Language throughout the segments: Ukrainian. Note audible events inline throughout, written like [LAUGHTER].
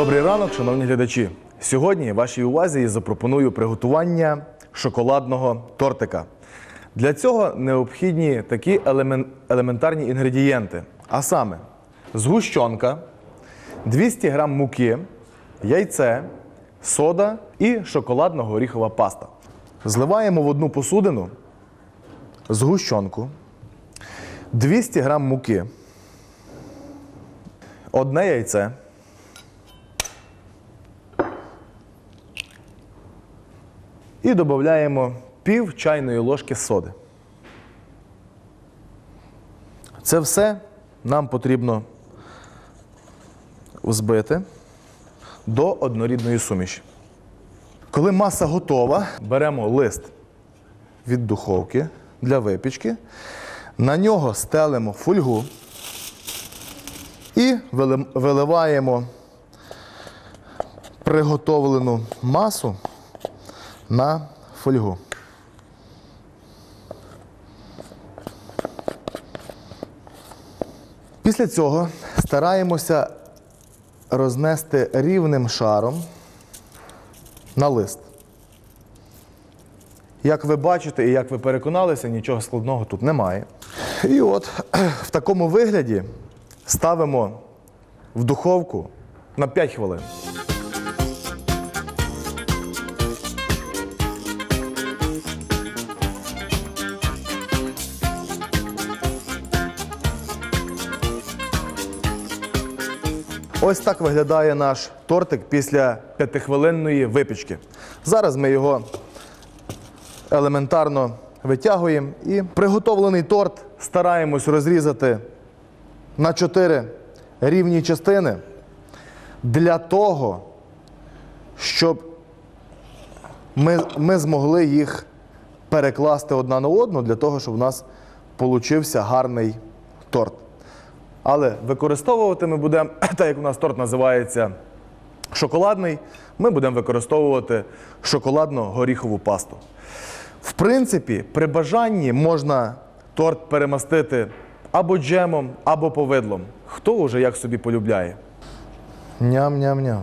Добрий ранок, шановні глядачі. Сьогодні вашій увазі я запропоную приготування шоколадного тортика. Для цього необхідні такі елемен- елементарні інгредієнти, а саме згущенка, 200 г муки, яйце, сода і шоколадно-горіхова паста. Зливаємо в одну посудину згущенку, 200 г муки, одне яйце. І додаємо пів чайної ложки соди. Це все нам потрібно взбити до однорідної суміші. Коли маса готова, беремо лист від духовки для випічки, на нього стелимо фольгу і виливаємо приготовлену масу на фольгу. Після цього стараємося рознести рівним шаром на лист. Як ви бачите і як ви переконалися, нічого складного тут немає. І от [CLEARS THROAT] в такому вигляді ставимо в духовку на 5 хвилин. Ось так виглядає наш тортик після п'ятихвилинної випічки. Зараз ми його елементарно витягуємо і приготовлений торт стараємось розрізати на чотири рівні частини для того, щоб ми, ми змогли їх перекласти одна на одну, для того, щоб у нас получився гарний торт. Але використовувати ми будемо, [CLEARS THROAT] так як у нас торт називається шоколадний, ми будемо використовувати шоколадно-горіхову пасту. В принципі, при бажанні можна торт перемастити або джемом, або повидлом. Хто вже як собі полюбляє. Ням-ням-ням.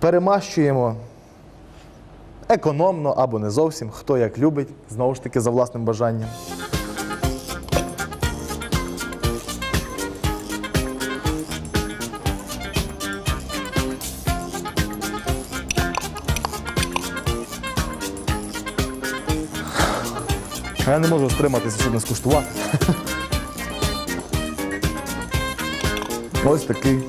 Перемащуємо економно або не зовсім, хто як любить, знову ж таки за власним бажанням. А я не можу стриматися, щоб не скуштувати. Ось такий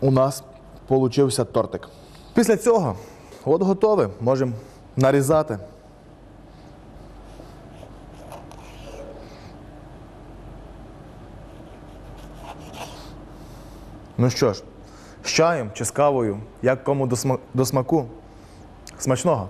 у нас получився тортик. Після цього, от готове, можемо нарізати. Ну що ж, з чаєм чи з кавою, як кому до смаку. Смачного!